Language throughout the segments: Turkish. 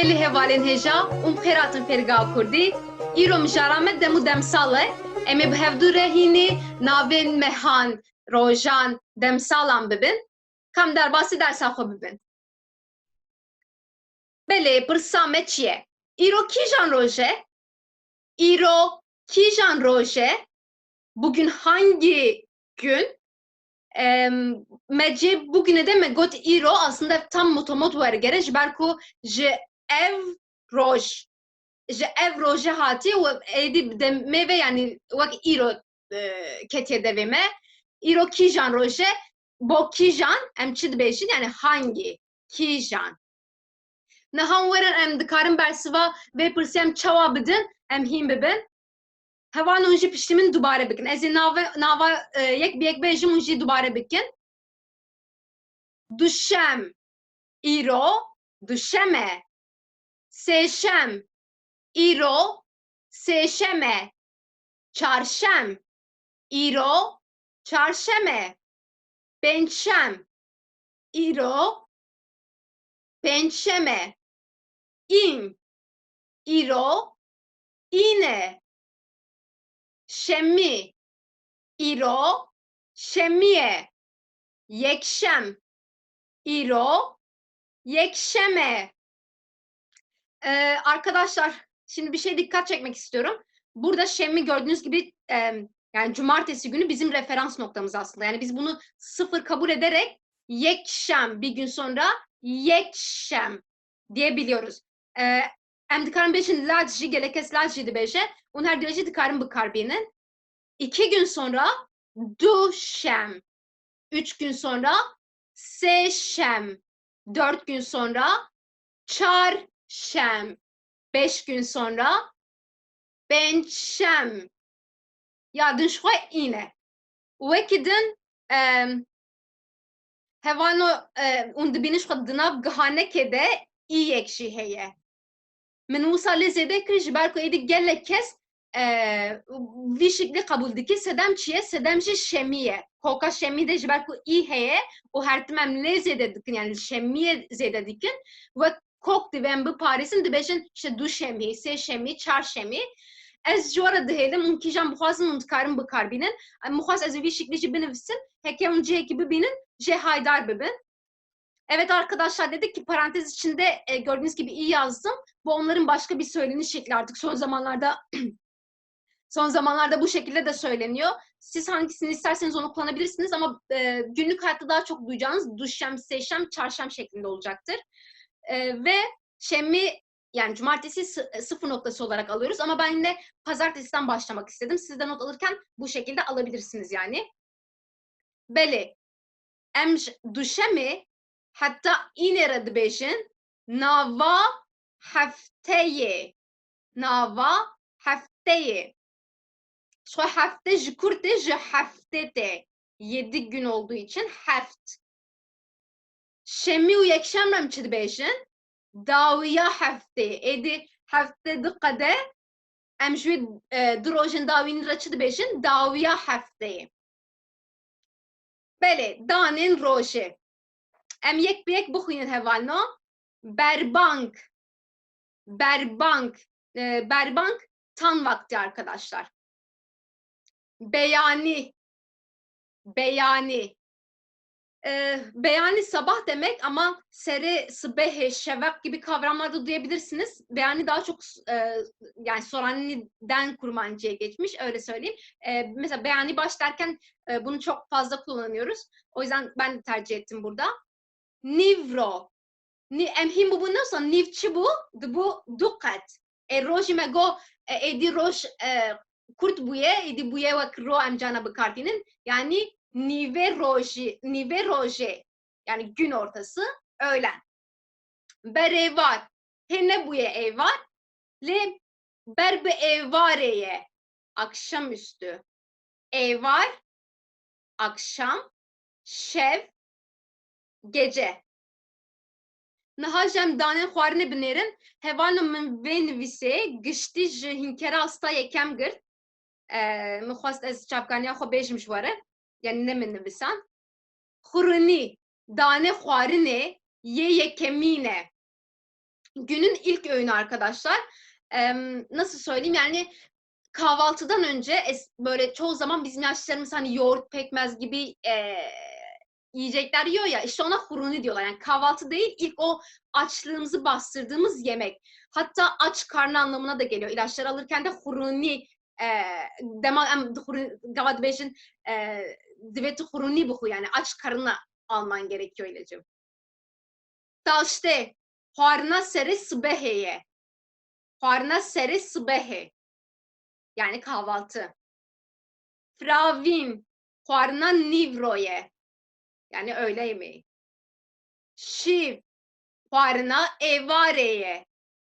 gelê hevalên hêja û bi xêratin Fêrgeha Kurdî, îro mijara me demu demsal e, em ê bi hevdû re hînê navên mehan, rojan, demsalan bibin, kam derbasî dersa xwe bibin. Belê pirsa me çi ye? Îro kîjan roj e? Bugün hangi gün? Mece bugüne de me got îro aslında tam motomot wergere ji ber ku ev roj. Ji ev roje hati ve edi de meve yani vak iro e, ketiye devime. İro kijan roje bo kijan em çid beşin yani hangi kijan? Nahan veren em dikarin bersiva ve pırsem çava bidin em him bibin. Hevan unji piştimin dubare bikin. Ez ê nava e, yek bi yek bêjim hûn jî dubare bikin. Duşem. Îro duşeme sêşem îro sêşeme çarşem îro çarşeme pençem îro pençeme im îro ine şemmi, iro, şemmiye, yekşem, iro, yekşeme. Ee, arkadaşlar şimdi bir şey dikkat çekmek istiyorum. Burada şemmi gördüğünüz gibi e, yani cumartesi günü bizim referans noktamız aslında. Yani biz bunu sıfır kabul ederek yekşem bir gün sonra yekşem diyebiliyoruz. Ee, em dikarin beşin lacı gelekes lacı di beje un her derece dikarin bikarbinin. İki gün sonra duşem. Üç gün sonra seşem. Dört gün sonra şem. Beş gün sonra ben şem. Ya dün şu ine. Vekidin hevano und bin ich dinav gehaneke de iyek şiheye. Min musali zede ki jibarko edi gelle kes vi şekli kabul diki sedem çiye sedem şi şemiye. Koka şemi de jibarko iyi heye o hertimem le zede dikin yani şemiye zede dikin ve kok diven bu Paris'in dibeşin işte du şemi, se şemi, çar şemi. Ez jora dihelim, un kijam buxazın un tkarim bu karbinin. Muxaz ez vi şekli ji binivsin, heke un ce gibi binin, je haydar bibin. Evet arkadaşlar dedik ki parantez içinde e, gördüğünüz gibi iyi yazdım. Bu onların başka bir söyleniş şekli artık son zamanlarda son zamanlarda bu şekilde de söyleniyor. Siz hangisini isterseniz onu kullanabilirsiniz ama e, günlük hayatta daha çok duyacağınız duşşem, seşem, çarşam şeklinde olacaktır. E, ve şemmi yani cumartesi sıfır noktası olarak alıyoruz ama ben yine pazartesiden başlamak istedim. Siz de not alırken bu şekilde alabilirsiniz yani. Beli. Emj duşemi hatta inere dibêjin nava hefteyê nava hefteyê şu hafte ji Kürt'e ji hafte de yedi gün olduğu için heft şemi û yekşem rem çi dibêjin dawiya heftê êdî hafte diqede em ji wê di rojên dawîn re çi dibêjin dawiya hefteyê Belê danên rojê Em yek bir yek bixwînin hevalna. Berbank. Berbank. E, berbank tan vakti arkadaşlar. Beyani. Beyani. E, beyani sabah demek ama sere, sıbehe, şevak gibi kavramlarda duyabilirsiniz. Beyani daha çok e, yani Sorani'den kurmancıya geçmiş öyle söyleyeyim. E, mesela beyani baş derken e, bunu çok fazla kullanıyoruz. O yüzden ben de tercih ettim burada. Nivro. Ni em him bu nasıl nivçi bu? Bu dukat. E roji me go e, edi roj e, kurt buye edi buye ve kro em cana bıkartinin yani nive roji nive roje yani gün ortası öğlen. Bere var. Hene buye ev var. Le berbe evareye akşamüstü. Ev var. Akşam. Şev gece. Nihajem danen xwarinê binêrin, hevalên min vê nivîsê giştî ji hînkera asta yekem girt. Min xwast ez çavkaniya xwe bêjim ji yani ne min nivîsan. Xurunî, dane xwarinê yê yekemîn e. günün ilk öğünü arkadaşlar. Em, nasıl söyleyeyim yani kahvaltıdan önce es- böyle çoğu zaman bizim yaşlılarımız hani yoğurt, pekmez gibi eee, yiyecekler yiyor ya işte ona huruni diyorlar. Yani kahvaltı değil ilk o açlığımızı bastırdığımız yemek. Hatta aç karnı anlamına da geliyor. İlaçları alırken de huruni eee dema em gavad bejin eee diveti huruni buhu yani aç karnına alman gerekiyor ilacı. Taşte Xwarina serê sibehê Xwarina serê sibehê yani kahvaltı. Fravîn xwarina nîvro ye yani öğle yemeği. Şiv xwarina êvarê ye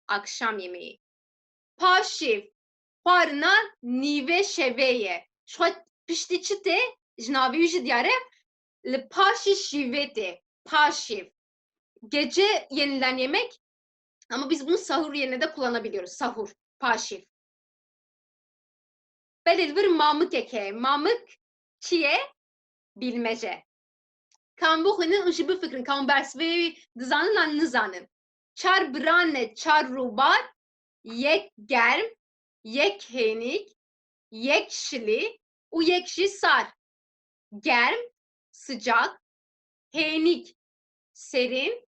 akşam yemeği. Paşiv xwarina nîvê şevê ye. Şuan piştî çi tê ji navê wî jî diyar e li paşî şîvê tê. Paşiv. Gece yenilen yemek ama biz bunu sahur yerine de kullanabiliyoruz. Sahur, paşif. Belilvir mamık eke. Mamık çiye bilmece. Kan bu hının ışı bu fikrin. Kan bersve dizanın an nizanın. Çar brane, çar rubar, yek germ, yek henik, yek şili, u yekşi sar. Germ, sıcak, henik, serin,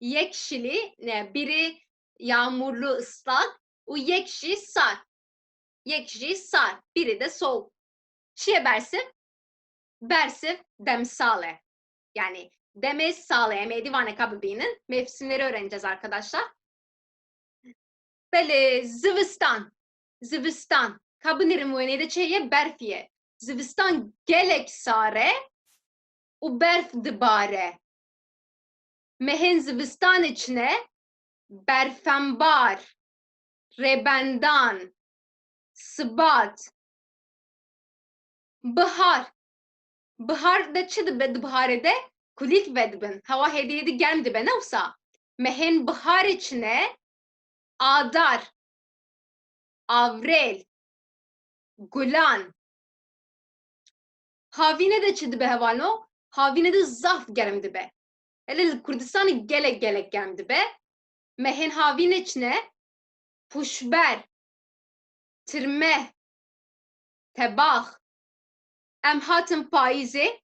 yekşili ne biri yağmurlu ıslak o yekşi sar yekşi biri de soğuk. Şiye bersi bersi demsale yani deme sale emeği divane kabibinin mevsimleri öğreneceğiz arkadaşlar. Böyle zivistan zivistan kabiniri muenede çeye berfiye zivistan gelek sare u berf dibare mehen zivistan içine berfembar, rebendan, sıbat, bihar. Bihar da çi dibe biharede kulik vedbin. Hava hediye de gelmedi be nefsa. Mehen bihar içine adar, avrel, gulan. Havine de çi dibe hevano. Havine de zaf gelmedi be. Hele Kurdistan'ı gelek gelek gelmedi be. Mehen havin içine puşber, tirme, tebah, em hatin payizê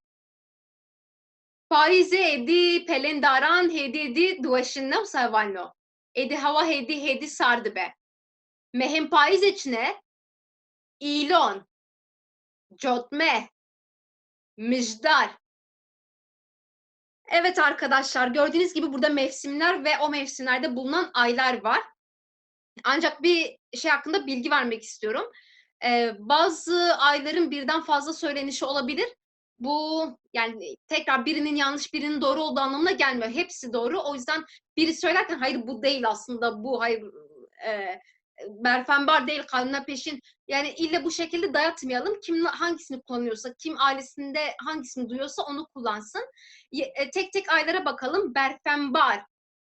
payizê êdî pelendaran hêdî êdî diweşin newsa hevalno êdî hewa hêdî hêdî sar dibe mehên payizê çi ne îlon cotme müjdar Evet arkadaşlar gördüğünüz gibi burada mevsimler ve o mevsimlerde bulunan aylar var. Ancak bir şey hakkında bilgi vermek istiyorum. Ee, bazı ayların birden fazla söylenişi olabilir. Bu yani tekrar birinin yanlış birinin doğru olduğu anlamına gelmiyor. Hepsi doğru. O yüzden biri söylerken hayır bu değil aslında bu hayır e, berfembar değil kanuna peşin. Yani ille bu şekilde dayatmayalım. Kim hangisini kullanıyorsa, kim ailesinde hangisini duyuyorsa onu kullansın. E, tek tek aylara bakalım. Berfembar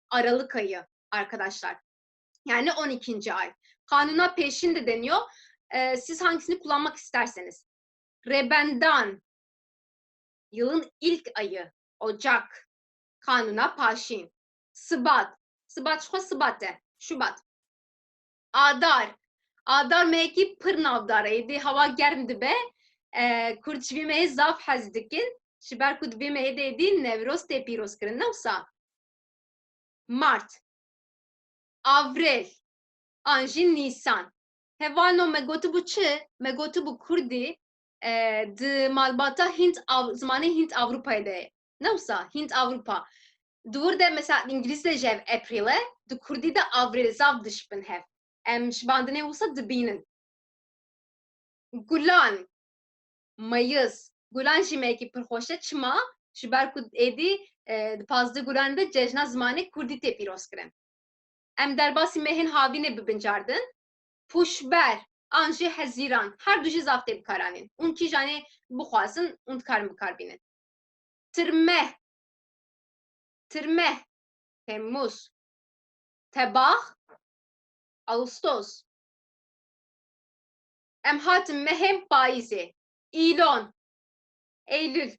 Aralık ayı arkadaşlar. Yani 12. ay. Kanuna peşin de deniyor. Ee, siz hangisini kullanmak isterseniz. Rebendan yılın ilk ayı Ocak. Kanuna paşin. Sıbat. Sıbat şu Sıbat'e. Şubat. Adar. Adar meki pır navdaraydı. Hava germdi be. Ee, kurçvime zaf hazdikin. Şiber kudvime dedi nevroz te piroz kırın. Navsa. Mart. Avril. Anjin Nisan. Hevalno me gotu bu çi? Me gotu bu Kurdi e, di malbata Hint zamanı Hint Avrupa'ydı. Navsa Hint Avrupa. Dur de mesela İngilizce jev April'e, di Kurdi de Avril zav dişbin hev. Em şbandine olsa dibinin. Gulan. Mayıs. Gulan jimeki pırhoşe çıma. Şiber kud edi e, pazdı gulan de cejna zamanı Kurdi te piroz kirin. Em derbasî mehên havînê bibinçardin. Puşber, an jî hezîran, her du jî zav tê bikaranîn. Ûn kî janê bixwazin û dikarin bikarbînin. Tirmeh, tirmeh, Temmuz. Tebah, Ağustos. Em hatin mehên payîzê. İlon, Eylül.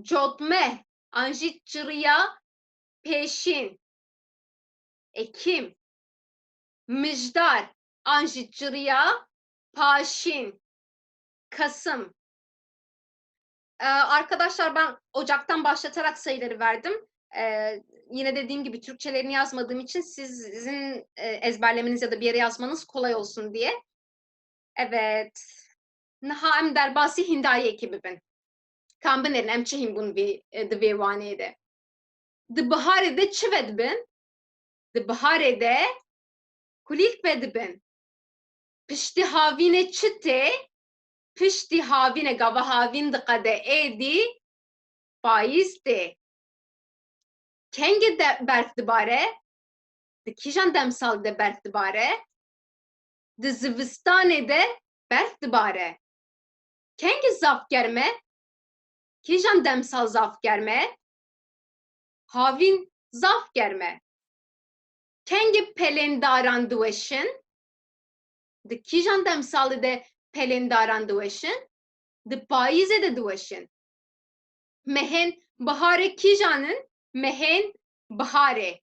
Cotmeh, an jî çiriya pêşîn. Ekim. Müjdar. Anji Cırya. Paşin. Kasım. Ee, arkadaşlar ben Ocak'tan başlatarak sayıları verdim. Ee, yine dediğim gibi Türkçelerini yazmadığım için sizin e, ezberlemeniz ya da bir yere yazmanız kolay olsun diye. Evet. Naha em derbasi hindayê ekî bibin. Kam di vê wanê de. Di biharê de çi ve dibin? Di biharê de kulîlk ve dibin. Piştî havînê çi tê? Piştî havînê gava havîn diqede êdî payîz tê. Kengê de berf dibare? Di kîjan demsal de berf dibare? Di zivistanê de berf dibare. Kengê zaf germe? Kîjan demsal zaf germe? Havîn zaf germe. Kengê pelêndaran diweşin? Di kîjan demsalê de pelêndaran diweşin? Di payîzê de diweşin. Mehên biharê kîjanin? Mehên biharê.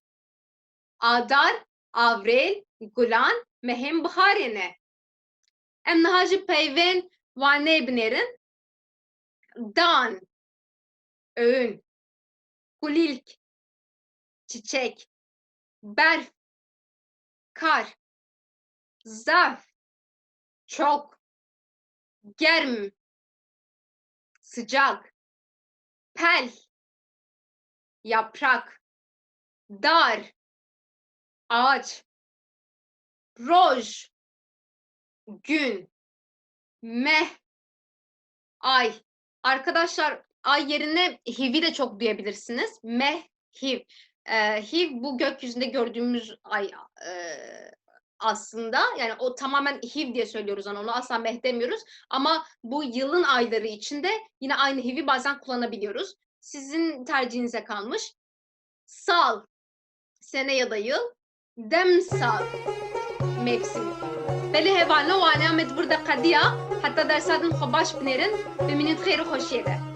Adar, avrêl, gulan mehên biharê ne. Em niha ji peyvên wanê binêrin. Dan, öğün, kulîlk, çiçek, berf, kar, zarf, çok, germ, sıcak, pel, yaprak, dar, ağaç, roj, gün, meh, ay. Arkadaşlar ay yerine hiv'i de çok duyabilirsiniz. Meh, hiv. Ee, hiv bu gökyüzünde gördüğümüz ay e, aslında. Yani o tamamen hiv diye söylüyoruz onu. Onu asla meh demiyoruz. Ama bu yılın ayları içinde yine aynı hiv'i bazen kullanabiliyoruz. Sizin tercihinize kalmış. Sal, sene ya da yıl. Demsal, mevsim. Beli hevano ve alamet burada kadiya. Hatta dersatın xobaş binerin. Biminin xeyri hoşiyede.